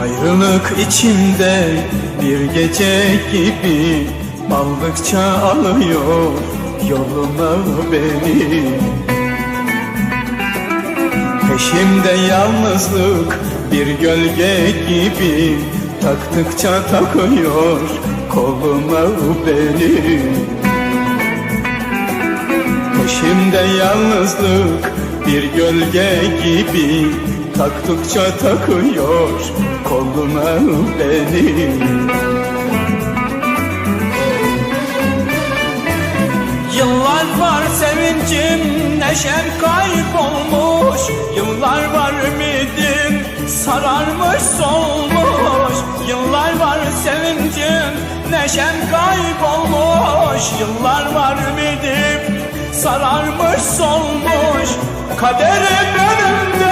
Ayrılık içimde bir gece gibi Aldıkça alıyor yoluna beni. Peşimde yalnızlık bir gölge gibi Taktıkça takıyor koluna beni. Peşimde yalnızlık bir gölge gibi Taktıkça takıyor koluna beni. Yıllar var sevincim neşem kaybolmuş. Yıllar var ümidim sararmış solmuş. Yıllar var sevincim neşem kaybolmuş. Yıllar var ümidim sararmış solmuş. Kılavuz olmuş